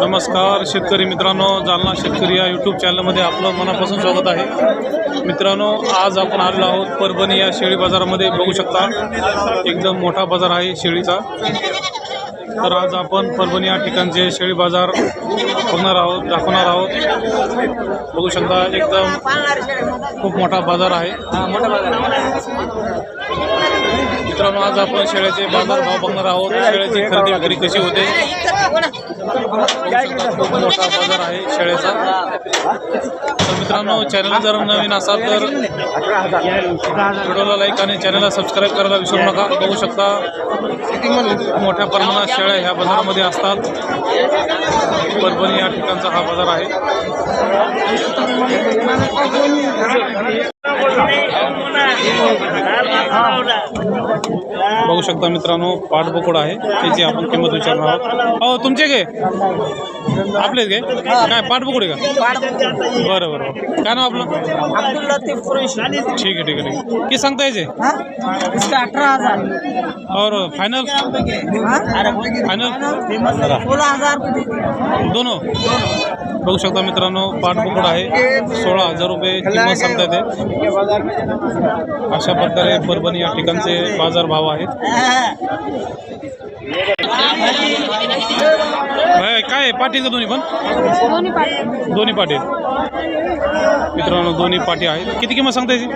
नमस्कार शेतकरी मित्रांनो जालना शेतकरी या यूट्यूब चॅनलमध्ये आपलं मनापासून स्वागत आहे. मित्रांनो आज आपण आलेलो आहोत परभणी या शेळी बाजारामध्ये. बघू शकता एकदम मोठा बाजार आहे शेळीचा. तर आज आपण परभणी या ठिकाणचे शेळी बाजार बघणार आहोत दाखवणार आहोत. बघू शकता एकदम खूप मोठा बाजार आहे. मित्रांनो आज आपण शेळ्याचे बाजार भाव बघणार आहोत. शेळ्याची खरेदी विक्री कशी होते? खूप मोठा बाजार आहे शेळ्याचा. तर मित्रांनो चॅनल जर नवीन असाल तर व्हिडिओला लाईक आणि चॅनलला सबस्क्राईब करायला विसरू नका. बघू शकता मोठ्या प्रमाणात शेळ्या ह्या बाजारामध्ये असतात. परभणी या ठिकाणचा हा बाजार आहे. बघू शकता मित्रांनो पाठबोकड आहे त्याची आपण किंमत विचारणार आहोत. हो तुमचे घे. आपलेच घे. काय पाठबोकड आहे का? बरं बरं बरं. काय नाव आपलं? ठीक आहे ठीक आहे ठीक आहे. किती सांगता यायचे? अठारह हजार. और फायनल फायनल सोलह हजार। दोनो. बघू शकता मित्रांनो पाठबोकड आहे सोळा हजार रुपये किंमत सांगता येते. अशा प्रकारे परभणी या ठिकाणचे बाजार भाव आहेत काय आहे? पाटी का दोन्ही पण? दोन्ही पाठी. दोन्ही पाटी आहेत. मित्रांनो दोन्ही पाटी आहेत. किती किंमत सांगता याची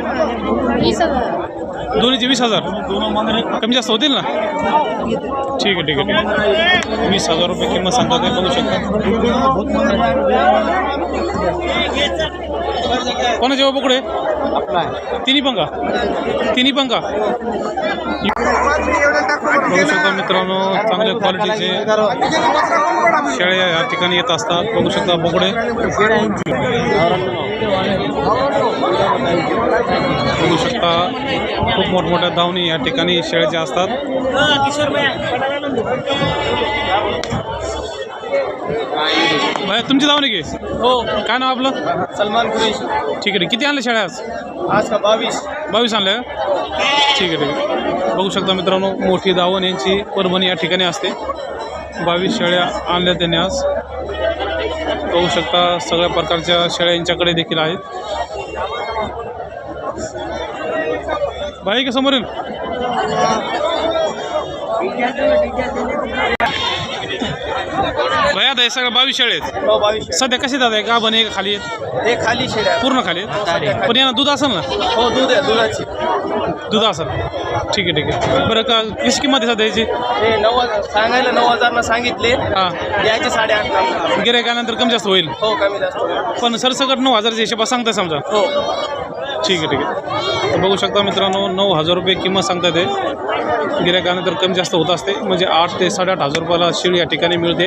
दोन्हीचे वीस हजार. कमी जास्त होतील ना? ठीक आहे ठीक आहे ठीक आहे. वीस हजार रुपये किंमत सांगता ते बघू शकता. कोणाचे पुढे तिन्ही पण का? तिन्ही पण का? बघू शकता मित्रांनो चांगल्या क्वालिटीचे शेळ्या या ठिकाणी येत असतात. बघू शकता बोकडे बघू शकता खूप मोठमोठ्या दावणी या ठिकाणी शेळ्याच्या असतात. भाई तुमची दावणी घे हो. काय नाव आपलं? सलमान कुरैशी. ठीक आहे किती आणले शेळ्या आज? आज का बावीस? बावीस आणल्या का? ठीक आहे ठीक आहे. बघू शकता मित्रांनो मोठी दावण यांची परभणी या ठिकाणी असते. बावीस शेळ्या आणल्या त्यांनी आज. बघू शकता सगळ्या प्रकारच्या शेळ्या यांच्याकडे देखील आहेत. भाई का समोर येईल भाई आता हे सगळं बावीस शेळे आहेत. हो बावीस सध्या कसे जात आहे का बने का खाली आहेत? हे खाली शेड्या पूर्ण खाली आहेत? पण यांना दूध असेल ना? हो दूध आहे दुधाची. दूध असेल. ठीक आहे ठीक आहे. बरं का कशी किंमत आहे सध्या याची? हे नऊ हजार सांगायला नऊ हजारनं सांगितले. हां. द्यायचे साडेआठ गिरायकानंतर कमी जास्त होईल? हो कमी जास्त पण सरसकट नऊ हजारच्या हिशोबात सांगता समजा? हो. ठीक आहे ठीक आहे. तर बघू शकता मित्रांनो नऊ हजार रुपये किंमत सांगता ते गिरायकानंतर कमी जास्त होत असते. म्हणजे आठ ते साडेआठ हजार रुपयाला शेळी या ठिकाणी मिळते.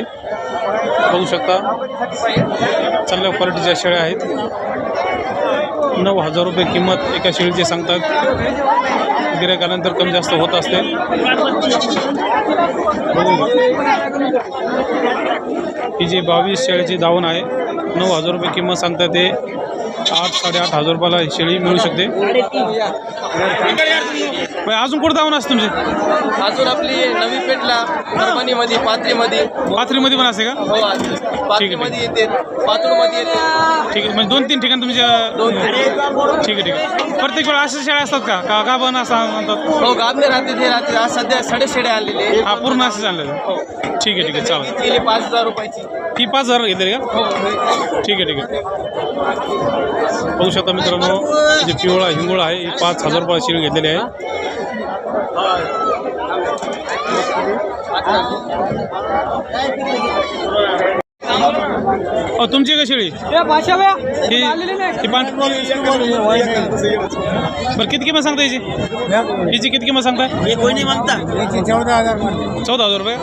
बघू शकता. चांगल्या क्वालिटीच्या शेळ्या आहेत. नऊ हजार रुपये किंमत एका शेळीची सांगतात. गिरायकानंतर कमी जास्त होत असते. ही जी बावीस शेळीची दावण आहे नऊ हजार रुपये किंमत सांगतात ते. आठ साडेआठ हजार रुपयाला ही शेळी मिळू शकते. अजून कुठं दावण असते तुमचे? अजून आपली नवी पेठला परभणीमध्ये पात्रीमध्ये पाथरीमध्ये पण असते का? हो पात्रीमध्ये येते पातूरमध्ये येते. ठीक आहे म्हणजे दोन तीन ठिकाणी तुमच्या ठीक आहे ठीक आहे. प्रत्येक वेळा अशा शेळ्या असतात का? का पण असं म्हणतात? हो गाबने राहते ते रात्री आज सध्या साडे शेडे आणलेले. हा पूर्ण असेच आणलं हो. ठीक आहे ठीक आहे चालेल. गेली पाच हजार रुपयाची. ती पाच हजार घेतली का? हो. ठीक आहे ठीक आहे. बघू शकता मित्रांनो जे पिवळा हिंगोळा आहे ही पाच हजार रुपये शेळी घेतलेली आहे अहो तुमची का शेळी ही ही पान बरं किती किंमत सांगता याची हिची किती किंमत सांगता हे कोणी म्हणता चौदा हजार चौदा हजार रुपये.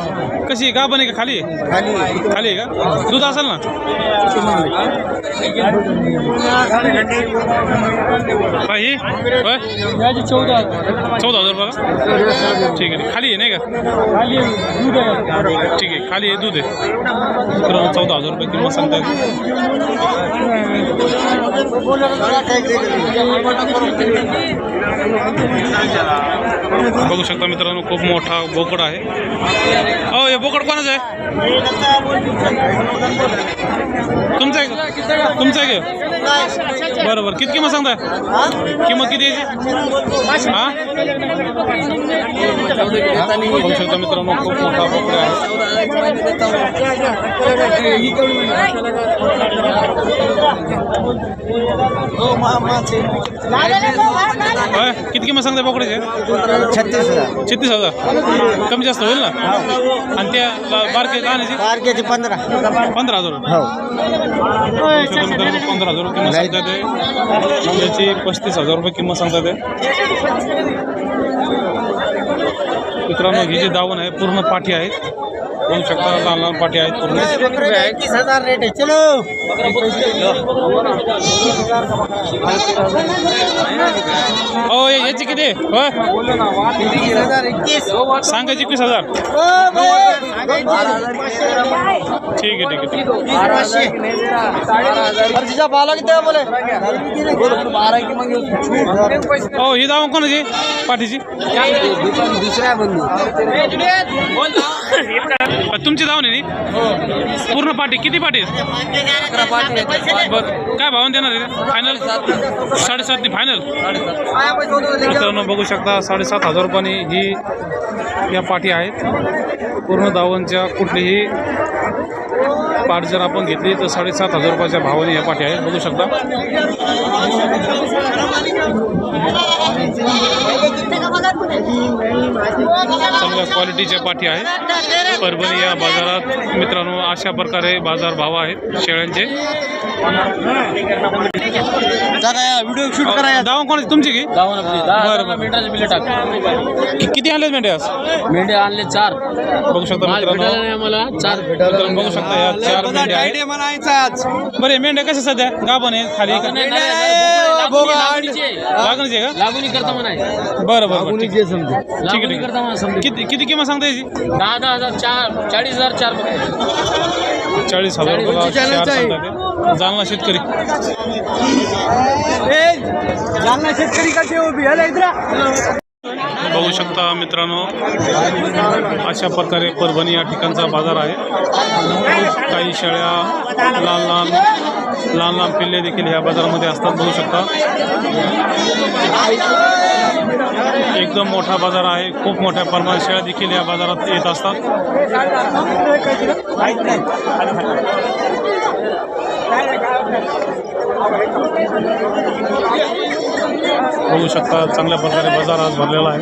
कशी आहे? का पण आहे का खाली? आहे. खाली खाली आहे का? दूध असेल ना? ही. होय? चौदा चौदा हजार रुपये का ठीक आहे. खाली आहे नाही का? ठीक आहे. खाली आहे दूध आहे. चौदा हजार रुपये किलो किंमत बघू शकता मित्रांनो खूप मोठा बोकड आहे. हो हे बोकड कोणाचं आहे? तुमचं आहे का? तुमचं आहे का? बरं बरं. किती किंमत सांगता किंमत किती याची? बघू शकता मित्रांनो खूप मोठा बोकड आहे. होय, किती किंमत सांगताय बोकडाची छत्तीस हजार. छत्तीस हजार कमी जास्त होईल ना? आणि त्या बारके लहानाची? तारखेचे पंधरा. पंधरा हजार हो. पंधरा हजार रुपये किंमत सांगतात ते. याची पस्तीस हजार रुपये किंमत सांगतात ते. मित्रांनो ही जी दावण आहे पूर्ण पाठी आहेत बघू शकता लहान पाठी आहेत पूर्ण. एकतीस हजार रेट आहे. चलो. हो हे- याची किती? एकतीस. सांगायची एकवीस हजार. ठीक आहे ठीक आहे ठीक आहे. तिचा बाला किती बोले? हो ही दावण कोणाची? पाठीची. दुसऱ्या बंधू. तुमची दावण आहे नी? पूर्ण पाठी. किती पाठी बरं. काय भावून देणार आहे? फायनल साडेसात ती फायनल मित्रांनो बघू शकता साडेसात हजार रुपयाने ही या पाठी आहेत. पूर्ण दावणच्या कुठलीही पाठ जर आपण घेतली तर साडेसात हजार रुपयाच्या भावाने या पाठी आहेत. बघू शकता. चांगल्या क्वालिटीच्या पाठी आहेत. परभणी या बाजारात मित्रांनो अशा प्रकारे बाजार भाव आहेत शेळ्यांचे. व्हिडिओ शूट करायला दावा कोणाची? तुमची की? गावाला आपली. दहा बरं, हजार बरं. मिनिटाचे बिल टाक. कि- किती आणले मेंढे आज? मेंढे आणले चार. बघू शकता माल मित्रांनो. भेटायला नाही आम्हाला. चार मित्रांनो बघू शकता या चार मेंढ्या आहेत. म्हणायचाच बरे मेंढ्या कशा सध्या? गाभण आहेत खाली का? नाही, नाही, बोगा, लागुनीचे. लागणीचे का? लागुनी करता म्हणाय. बरं बरं बरं. ठीक आहे. ठीक लागुनी करता म्हणा समजा किती किती किंमत सांगता याची? दहा दहा हजार चार चाळीस हजार चार. चाळीस हजार चार ते. जालना शेतकरी. जालना शेतकरी कसे उभी? हॅलो इधर बघू शकता मित्रांनो अशा प्रकारे परभणी या ठिकाणचा बाजार आहे. काही शेळ्या लहान लहान लहान लहान पिल्ले देखील या बाजारामध्ये असतात बघू शकता. एकदम मोठा बाजार आहे खूप मोठ्या प्रमाणात शेळ्या देखील या बाजारात येत असतात. बघू शकता चांगल्या प्रकारे बाजार आज भरलेला आहे.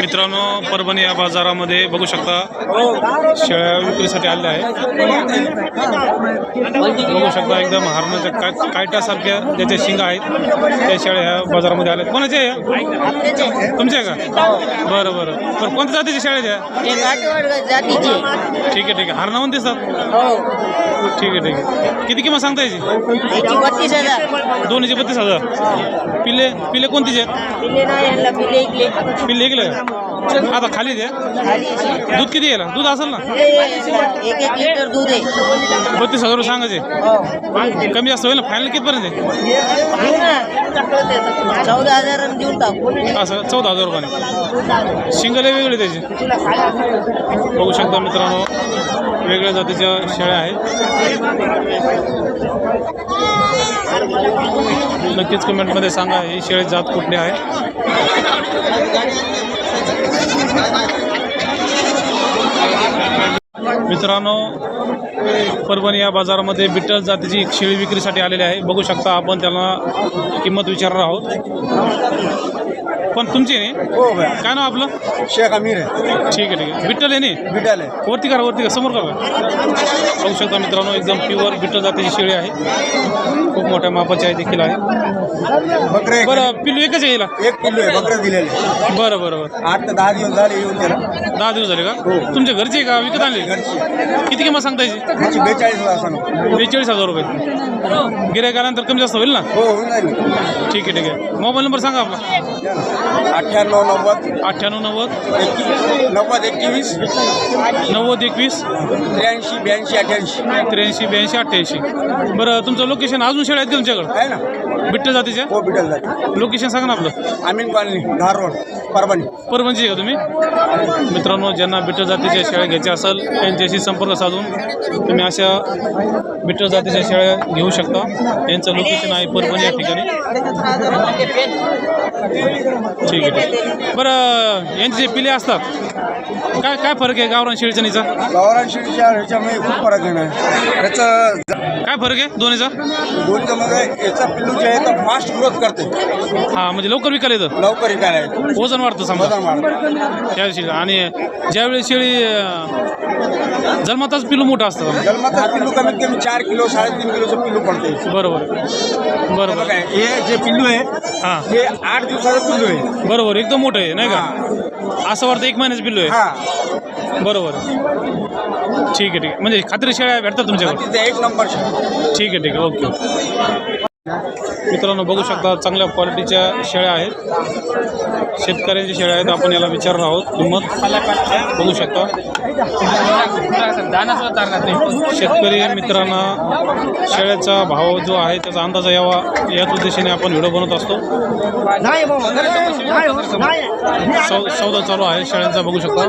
मित्रांनो परभणी या बाजारामध्ये बघू शकता शेळ्या विक्रीसाठी आल्या आहेत. बघू शकता एकदम हारण्याच्या काय कायटासारख्या ज्याच्या शिंगा आहेत त्या शेळ्या ह्या बाजारामध्ये आल्या? तुमच्या आहे का? बरं बरं. बरं कोणत्या जातीच्या शेळ्या ठीक आहे ठीक आहे. हारणावून दिसतात? हो ठीक आहे ठीक आहे. किती किंमत सांगता याची? दोनशे बत्तीस हजार. पिल्ले? पिल्ले कोणतीचे? आहेत पिल्ले नाही यांना पिल्ले इकले. पिल्ले ऐकलं का आता खाली खाली दूध किती यायला दूध असेल ना? एक एक लिटर दूध आहे. बत्तीस हजार रुपये सांगायचे. हो. कमी जास्त होईल ना? फायनल कितपर्यंत आहे? ना? चौदा हजार देऊन टाकू. असं चौदा हजार रुपयाने. शिंगले वेगळे त्याचे? बघू शकता मित्रांनो वेगळ्या जातीच्या शेळ्या आहेत. नक्कीच कमेंटमध्ये सांगा ही शेळी जात कुठली आहे? मित्रांनो परभणी या बाजारामध्ये बिट्टल जातीची शेळी विक्रीसाठी आलेली आहे. बघू शकता आपण त्याला किंमत विचारणार आहोत. पण तुमची आहे नी? हो काय नाव आपलं? शेख अमीर आहे. ठीक आहे ठीक आहे. बिट्टल आहे नी? बिटाल आहे. वरती करा वरती करा. समोर करा. बघू शकता मित्रांनो एकदम प्युअर बिट्टल जातीची शेळी आहे. खूप मोठ्या मापाची आहे देखील आहे. बकरे बरं पिल्लू एकच आहे हिला? एक पिल्लू आहे बकरं दिलेले. बरं बरं बरं. आठ ते दहा दिवस झाले येऊन त्याला. दहा दिवस झाले का? तुमच्या घरचे का? विकत आणले? घरची किती किंमत सांगता बेचाळीस हजार सांग बेचाळीस हजार रुपये. गिरायक आल्यानंतर कमी जास्त होईल ना? हो होऊन जाईल ठीक आहे ठीक आहे. मोबाईल नंबर सांगा आपला. अठ्ठ्याण्णव नव्वद. अठ्ठ्याण्णव नव्वद. एकवीस. नव्वद एकवीस. नव्वद एकवीस. त्र्याऐंशी ब्याऐंशी अठ्ठ्याऐंशी. त्र्याऐंशी ब्याऐंशी अठ्ठ्याऐंशी. बरं तुमचं लोकेशन अजून शेळ्या आहेत का तुमच्याकडं? आहे ना. बिट्ट जातीच्या? हो बिटल जाते. लोकेशन सांगा ना आपलं. आमीन कॉलनी धारोड परभणी. परभणची का तुम्ही? मित्रांनो ज्यांना बिटर जातीच्या शेळ्या घ्यायच्या असेल त्यांच्याशी संपर्क साधून तुम्ही अशा बिटर जातीच्या शेळ्या घेऊ शकता. यांचं लोकेशन आहे परभणी या ठिकाणी. ठीक आहे ठीक आहे. बरं यांचे जे पिले असतात काय काय फरक आहे गावरान शेळीचा गावरान शिडीच्या ह्याच्यामध्ये खूप फरक आहे ना. त्याचं काय फरक आहे दोन्हीचा? दोन्हीचं मध्ये याचा पिल्लू जे आहे तर फास्ट ग्रोथ करते. हां म्हणजे लवकर विकायला येतं? लवकर विकायला येतो. वजन वाढतं समजा. वजन वाढतं. त्या दिवशी आणि ज्यावेळी शेळी अं, जन्मातच पिलू मोठं असतं. समजा. जन्माचं पिल्लू कमीत कमी चार किलो साडेतीन किलोचं पिल्लू पडते. बरोबर. बरोबर. काय हे जे पिल्लू आहे हां. हे आठ दिवसाचं पिल्लू आहे. बरोबर एकदम मोठं आहे नाही का? असं वाटतं एक महिन्याचं पिल्लू आहे. हा. बरोबर. ठीक आहे ठीक आहे. म्हणजे खात्री शेळ्या भेटतात तुमच्याकडे? एक नंबर. ठीक आहे ठीक आहे. Okay okay. मित्रांनो बघू शकता चांगल्या क्वालिटीच्या शेळ्या आहेत. शेतकऱ्यांच्या शेळ्या आहेत. आपण याला विचारणार आहोत किंमत. बघू शकता. शेतकरी मित्रांना शेळ्याचा भाव जो आहे त्याचा अंदाज यावा याच उद्देशाने आपण व्हिडिओ बनवत असतो. सौ सौदा चालू आहे शेळ्यांचा बघू शकता.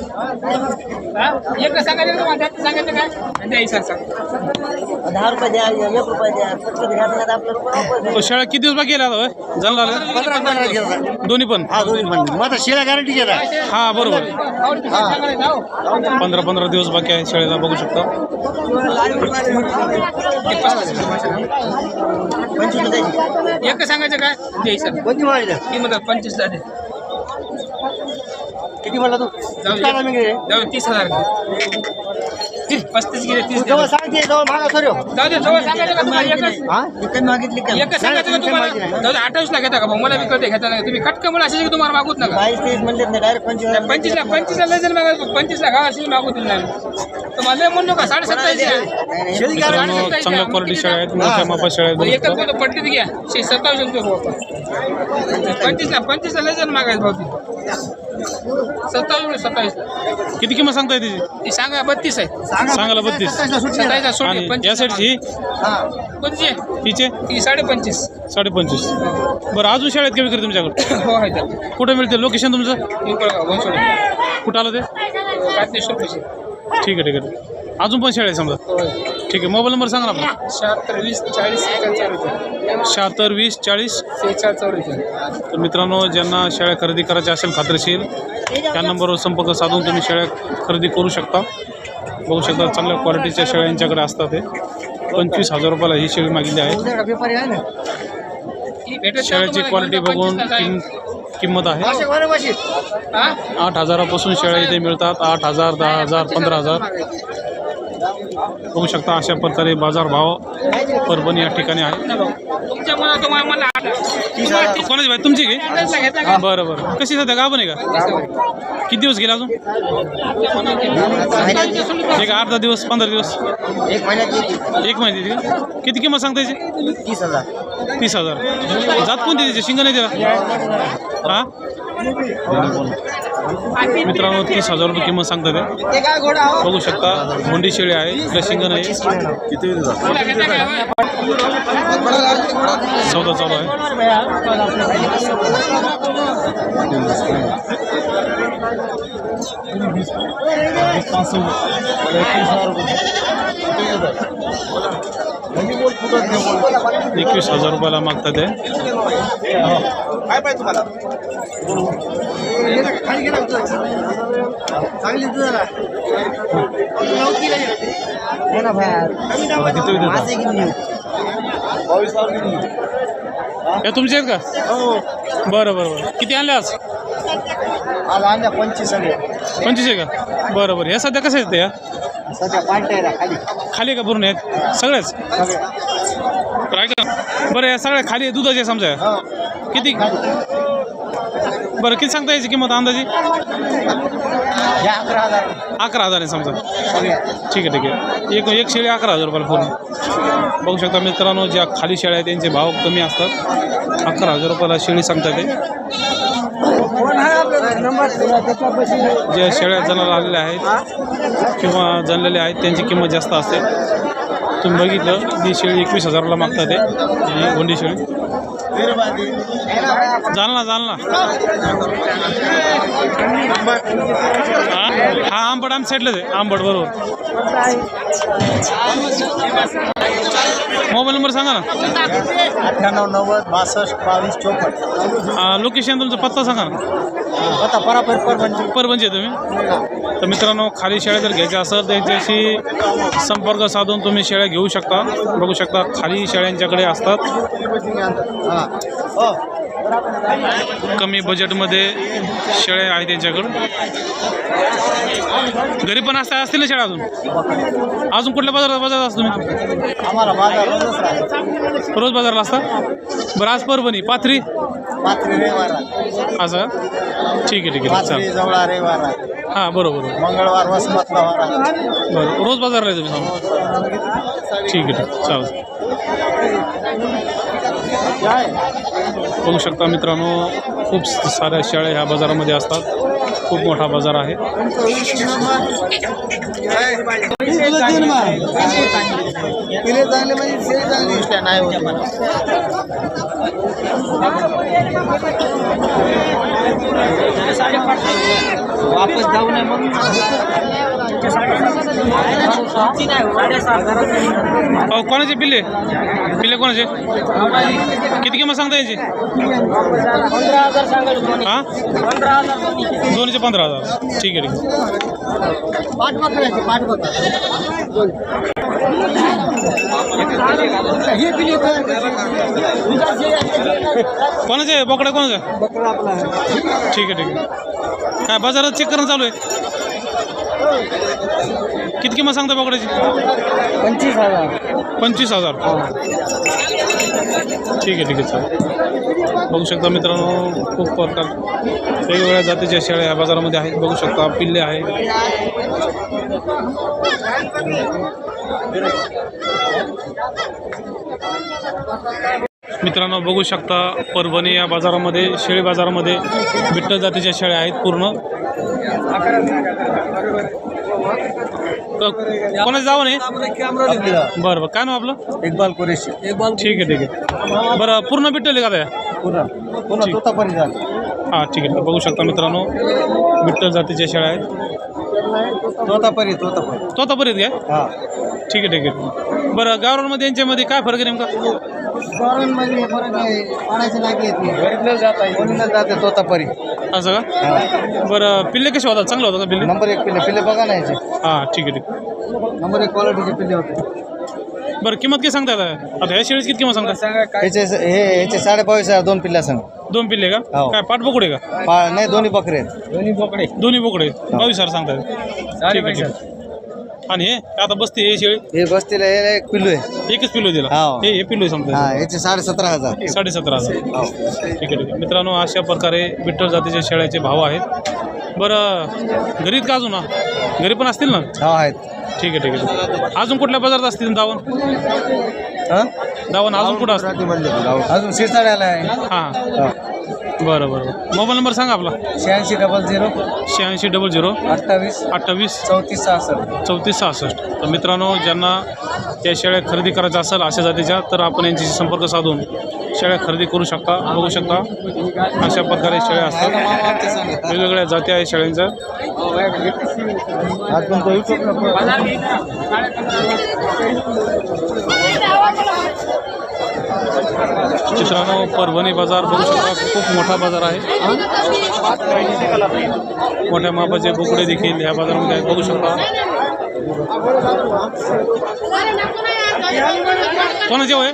एक सांगायचं तुम्हाला त्यात सांगायचं काय. द्या सर सांग दहा रुपये द्या एक रुपये द्या पटकन घ्यायचं नाही तर आपलं रुपये रुपये तो शेळ्या किती दिवस बाकी गेला जाणला? दोन्ही पण? हा दोन्ही पण. मग आता शिळा गॅरंटी घेतात हा बरोबर. पंधरा पंधरा दिवस बाकी आहे शेळीला बघू शकता. पंचवीस एक सांगायचं काय सर कोणती माहिती किंमत पंचवीस. किती म्हणला तू? जाऊ तीस हजार. तीस, पस्तीस गेले तीस दे. सांगते जवळ मागा सर. जाऊ दे जवळ सांगायचं का तुम्हाला एकच. कमी मागितली का? एकच सांगायचं का तुम्हाला. जाऊ दे अठ्ठावीसला घेता का भाऊ? मला विकत घेता नाही. तुम्ही खटका मला असे तुम्हाला मागूत नका. बावीस तेवीस म्हणले नाही डायरेक्ट पंचवीस पंचवीसला पंचवीसला लय जण मागा पंचवीसला घा अशी मागू दिली नाही. तुम्हाला लय म्हणू का चांगल्या क्वालिटी आहेत मोठ्या मापा आहेत एकच बोलतो घ्या. सत्तावीस पंचवीसला पंचवीसला लय जण मागायचं भाऊ सत्तावीस सत्तावीसला किती किंमत सांगताय त्याची? ती सांगा बत्तीस आहे. सांगायला बत्तीस. सत्तावीसला सोडली आणि या पंचवीस साईडची? कोणची आहे? तिचे? ती साडे पंचवीस साडे पंचवीस बरं अजून शाळेत का विक्री तुमच्याकडे? हो आहे तर कुठं मिळते लोकेशन तुमचं? पिंपळगाव कुठं आलं ते? ठीक आहे ठीक आहे. अजून पण शाळा आहे समजा? होय. ठीक आहे. मोबाईल नंबर सांगा ना आपला. शहात्तर वीस चाळीस शहात्तर वीस चाळीस. चौवेचाळीस तर मित्रांनो ज्यांना शेळ्या खरेदी करायच्या असेल खात्रीशीर त्या नंबरवर संपर्क साधून तुम्ही शेळ्या खरेदी करू शकता. बघू शकता चांगल्या क्वालिटीच्या शेळ्या यांच्याकडे असतात ते पंचवीस हजार रुपयाला ही शेळी मागितली आहे. शेळ्याची क्वालिटी बघून किम किंमत आहे. आठ हजारापासून शेळ्या इथे मिळतात. आठ हजार दहा हजार पंधरा हजार. बघू शकता अशा प्रकारे बाजारभाव परभणी या ठिकाणी आहे. कोणाची बाई? तुमची का? बरं बरं. कशी सध्या गाव आहे का? किती दिवस गेला अजून? एक आठ दहा दिवस पंधरा दिवस? एक महिन्यात येते एक महिने देते का? किती किंमत सांगता याची? तीस हजार. तीस हजार. जात कोणती त्याची? शिंग नाही त्याला? हा? मित्रांनो तीस हजार रुपये किंमत सांगतात बघू शकता मोंडी शेळी आहे इकडे शिंग नाही किती तुला घेता का? चौदा चालू आहे एकवीस हजार रुपयाला मागतात हो. या तुमचे आहेत का? बरं बरं बरं. किती आणले आज? आज आणल्या पंचवीस पंचवीस आहे का? बरं बरं. ह्या सध्या कसं आहेत या? सध्या पार्टी आहे खाली. खाली का पूर्ण आहेत? सगळ्याच सगळे तर ऐका बरं या सगळ्या खाली दुधाचे समजा. किती? बरं किती सांगता यायची किंमत अंदाजी? अकरा हजार. अकरा हजार आहे समजा. ठीक आहे ठीक आहे. एक एक शेळी अकरा हजार रुपयाला पूर्ण. बघू शकता मित्रांनो ज्या खाली शेळ्या आहेत त्यांचे भाव कमी असतात. अकरा हजार रुपयाला शेळी सांगतात ते. ज्या शेळ्या जनाला आलेल्या आहेत किंवा जनलेल्या आहेत त्यांची किंमत जास्त असते. तुम्ही बघितलं ही शेळी एकवीस हजाराला मागतात ते. गोंडी शेळी. जालना जालना हा हा आंबट आम साईडलाच आहे. आंबट बरोबर. मोबाईल नंबर सांगा ना. अठ्ठ्याण्णव नव्वद बासष्ट बावीस चौपन्न. लोकेशन तुमचा पत्ता सांगा ना. आता परापर परभणी. परभणचे आहे तुम्ही? तर मित्रांनो खाली शेळ्या जर घ्यायच्या असेल तर यांच्याशी संपर्क साधून तुम्ही शेळ्या घेऊ शकता. बघू शकता खाली शेळ्यांच्याकडे असतात. हां. हो. कमी बजेटमध्ये शेळ्या आहेत त्यांच्याकडं घरी पण असता असतील ना शेळ्या अजून? अजून कुठल्या बाजारात बाजारात असतो तुम्ही? राहतो. रोज बाजारला असता? बरं आज परभणी. पाथरी? आहे. असं? ठीक आहे ठीक आहे चालेल. आहे. हां बरोबर बरोबर. मंगळवार वसमतला वार आहे. बरं रोज बाजारला आहे तुम्ही? ठीक आहे ठीक आहे चालेल. बघू शकता. मित्रांनो खूप साऱ्या शेळ्या ह्या बाजारामध्ये असतात. खूप मोठा बाजार आहे. पिले चांगले म्हणजे शेळी चांगली गोष्ट आहे, नाही होत मला. वापस जाऊ नये म्हणून. अहो कोणाचे पिल्ले? पिल्ले कोणाचे? किती किंमत सांगता याची? हां? दोनशे पंधरा हजार. ठीक आहे ठीक आहे. कोणाचे बोकडा कोणाचे ठीक आहे ठीक आहे. काय बाजारात चेक करणं चालू आहे? किती किंमत सांगता बोकड्याची? पंचवीस हजार. पंचवीस हजार. ठीक आहे ठीक आहे चालेल. बघू शकता मित्रांनो खूप प्रकार वेगवेगळ्या जातीच्या शेळ्या या बाजारामध्ये आहेत. बघू शकता पिल्ले आहेत. मित्रांनो बघू शकता परभणी या बाजारामध्ये शेळी बाजारामध्ये विठ्ठल जातीच्या शेळ्या आहेत पूर्ण. कोणाचं जावं नाही बरं बरं. काय नाव आपलं? इक्बाल कुरेशी. ठीक आहे ठीक आहे. बरं पूर्ण बिट्टल आहे का त्या पुन्हा ठीक. हां आहे. बघू शकता मित्रांनो बिट्टल जातीच्या शेळ्या आहेत. तोतापरी तोतापरी तो आता बरेच घ्या हा. ठीक आहे ठीक आहे. बरं गावरांमध्ये यांच्यामध्ये काय फरक आहे नेमका? गव्हर्नमेंटमध्ये फरक आहे पाण्याची लागी येत नाही ओरिजिनल जात आहे. ओरिजिनल जाते तोतापरी. असं का? बरं पिल्ले कसे होतात? चांगलं होतं का पिल्ले? नंबर एक पिल्ले. पिल्ले बघा ना याचे. हां ठीक आहे ठीक आहे. नंबर एक क्वालिटीचे पिल्ले होते. बरं किंमत किती सांगता आता ह्या शेळीची किती किंमत सांगता याचे हे याचे साडेबावीस हजार दोन पिल्ल्या सांग. दोन पिल्ले का? हो. काय पाठ बोकडे का? पा नाही दोन्ही बकरे आहेत. दोन्ही बोकडे. दोन्ही बोकडे बावीस हजार सांगता ठीक आहे ठीक आहे. आणि हे आता बसते हे शेळी. हे बसतील हे एक पिल्लू आहे. एकच पिल्लो दिला हो. हे हे पिल्लो हा याचे साडे सतरा हजार. साडे सतरा हजार. हो. ठीक आहे ठीक आहे. मित्रांनो अशा प्रकारे विठ्ठल जातीच्या शेळ्याचे भाव आहेत. बरं घरीत का अजून? हा? घरी पण असतील ना? हा आहेत. ठीक आहे ठीक आहे. ठीक आहे अजून कुठल्या बाजारात असतील दावण? हा? दावण अजून कुठं असतील? अजून शिरसाड्याला आहे. हां. हा. बरं बरं बरं. मोबाईल नंबर सांगा आपला. शहाऐंशी डबल झिरो शहाऐंशी डबल झिरो अठ्ठावीस अठ्ठावीस चौतीस सहासष्ट. चौतीस सहासष्ट. तर मित्रांनो ज्यांना त्या शेळ्या खरेदी करायच्या असेल अशा जातीच्या तर आपण यांच्याशी संपर्क साधून शेळ्या खरेदी करू शकता बघू शकता. अशा प्रकारे शेळ्या असतात. वेगवेगळ्या जाती आहेत शेळ्यांच्या. मित्रांनो परभणी बाज़ार बघू शकता खूप मोठा बाज़ार आहे. मोठ्या मापाचे बोकडे देखील या बाजारामध्ये आहेत. बघू शकता. कोणाचे होय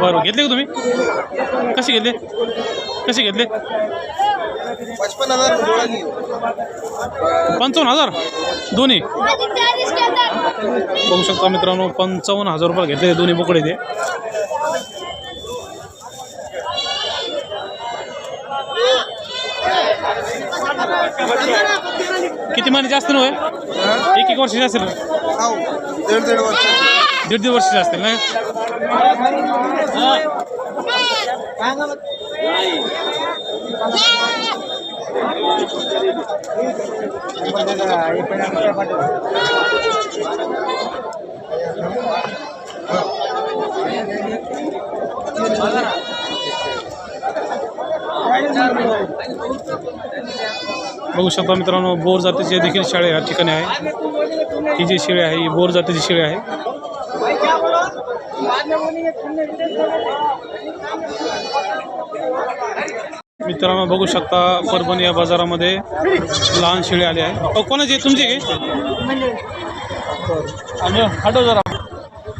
बरं घेतले का तुम्ही? कसे घेतले? कसे घेतले? पचपन हज़ार. पंचावन्न दोन्ही? बघू शकता मित्रांनो पंचावन्न हजार रुपये घेतले दोन्ही बोकडे ते. किती महिने जास्त नव्हे एक एक वर्षाचे असेल दीड दीड वर्ष दीड दीड वर्षाचे असतील नाही बघू शकता मित्रांनो बोर जातीचे देखील शाळे या ठिकाणी आहे. ही जी शेळी आहे ही बोर जातीची शेळी आहे. मित्रांनो बघू शकता परभणी या बाजारामध्ये लहान शेळी आली आहे कोणाची? तुमची? आणि हटव जरा.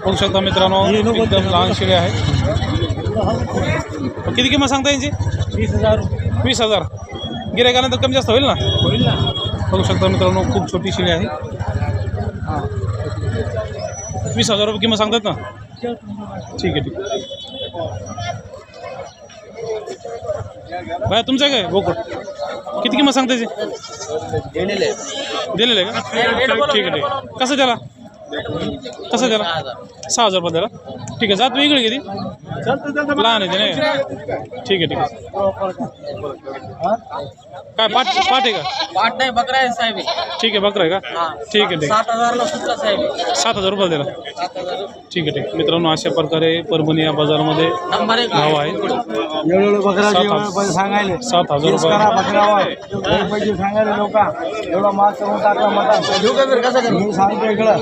बघू शकता मित्रांनो एकदम लहान शेळी आहे किती किंमत सांगता यांची? वीस हजार. वीस हजार. गिरायकानंतर कमी जास्त होईल ना? होईल ना. बघू शकता मित्रांनो खूप छोटी शेळी आहे. वीस हजार रुपये किंमत सांगतात ना? ठीक आहे ठीक आहे. बाय तुमचं काय? बोकड किती किंमत सांगता याची दिलेलं आहे का? ठीक आहे ठीक आहे. कसं त्याला? कसं त्याला? सहा हजार रुपये त्याला. ठीक आहे जात वेगळी किती? लहान आहे ते नाही ठीक आहे ठीक आहे. काय पाठ पाठ आहे का पाठ नाही बकरा आहे साहेब ठीक आहे बकरा आहे का ठीक आहे ठीक आहे सात हजारला सुटला साहेब सात हजार रुपये त्याला ठीक आहे ठीक आहे मित्रांनो अशा प्रकारे परभणी या बाजारामध्ये नंबर एक भाव आहे एवढं बकरा सात हजार. पैसे सांगायले सात हजार तीस करा रुपये बकरावर एवढे पैसे सांगायले लोक एवढा माल करून टाकला मटा देऊ का तर कसं मी सांगतो इकडं